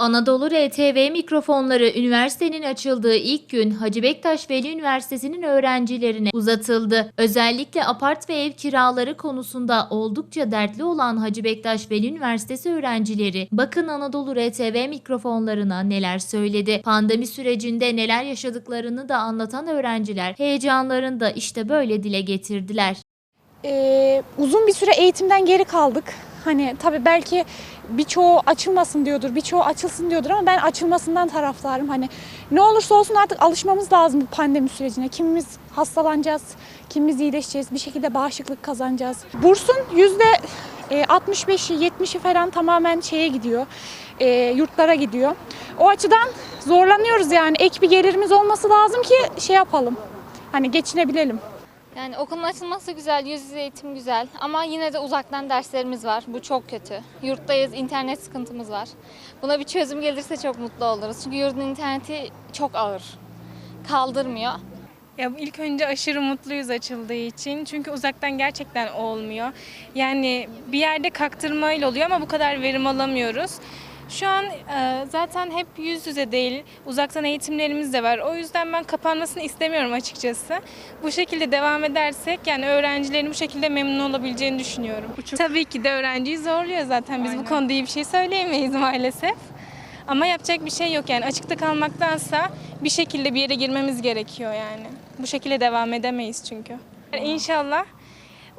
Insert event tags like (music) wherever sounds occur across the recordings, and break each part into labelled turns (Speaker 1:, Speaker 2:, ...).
Speaker 1: Anadolu RTV mikrofonları üniversitenin açıldığı ilk gün Hacı Bektaş Veli Üniversitesi'nin öğrencilerine uzatıldı. Özellikle apart ve ev kiraları konusunda oldukça dertli olan Hacı Bektaş Veli Üniversitesi öğrencileri bakın Anadolu RTV mikrofonlarına neler söyledi. Pandemi sürecinde neler yaşadıklarını da anlatan öğrenciler heyecanlarını da işte böyle dile getirdiler.
Speaker 2: Ee, uzun bir süre eğitimden geri kaldık. Hani tabii belki birçoğu açılmasın diyordur, birçoğu açılsın diyordur ama ben açılmasından taraftarım. Hani ne olursa olsun artık alışmamız lazım bu pandemi sürecine. Kimimiz hastalanacağız, kimimiz iyileşeceğiz, bir şekilde bağışıklık kazanacağız. Bursun yüzde e, 65'i, 70'i falan tamamen şeye gidiyor, e, yurtlara gidiyor. O açıdan zorlanıyoruz yani. Ek bir gelirimiz olması lazım ki şey yapalım, hani geçinebilelim.
Speaker 3: Yani okulun açılması güzel, yüz yüze eğitim güzel ama yine de uzaktan derslerimiz var. Bu çok kötü. Yurttayız, internet sıkıntımız var. Buna bir çözüm gelirse çok mutlu oluruz. Çünkü yurdun interneti çok ağır. Kaldırmıyor.
Speaker 4: Ya ilk önce aşırı mutluyuz açıldığı için. Çünkü uzaktan gerçekten olmuyor. Yani bir yerde kaktırmayla oluyor ama bu kadar verim alamıyoruz. Şu an e, zaten hep yüz yüze değil, uzaktan eğitimlerimiz de var. O yüzden ben kapanmasını istemiyorum açıkçası. Bu şekilde devam edersek yani öğrencilerin bu şekilde memnun olabileceğini düşünüyorum. Tabii ki de öğrenciyi zorluyor zaten. Biz bu konuda iyi bir şey söyleyemeyiz maalesef. Ama yapacak bir şey yok yani açıkta kalmaktansa bir şekilde bir yere girmemiz gerekiyor yani. Bu şekilde devam edemeyiz çünkü. İnşallah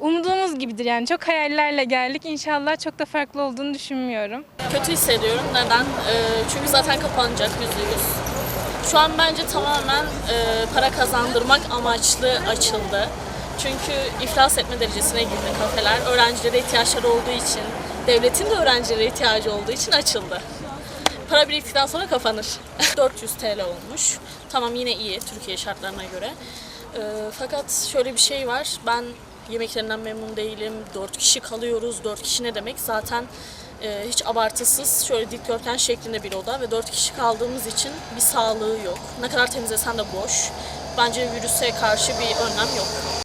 Speaker 4: umduğumuz gibidir yani çok hayallerle geldik. İnşallah çok da farklı olduğunu düşünmüyorum.
Speaker 5: Kötü hissediyorum. Neden? Ee, çünkü zaten kapanacak yüzde yüz. Şu an bence tamamen e, para kazandırmak amaçlı açıldı. Çünkü iflas etme derecesine girdi kafeler. Öğrencilere ihtiyaçları olduğu için, devletin de öğrencilere ihtiyacı olduğu için açıldı. Para biriktikten sonra kapanır. (laughs) 400 TL olmuş. Tamam yine iyi Türkiye şartlarına göre. Ee, fakat şöyle bir şey var. Ben yemeklerinden memnun değilim. 4 kişi kalıyoruz. 4 kişi ne demek? Zaten e, hiç abartısız şöyle dikdörtgen şeklinde bir oda ve 4 kişi kaldığımız için bir sağlığı yok. Ne kadar temizlesen de boş. Bence virüse karşı bir önlem yok.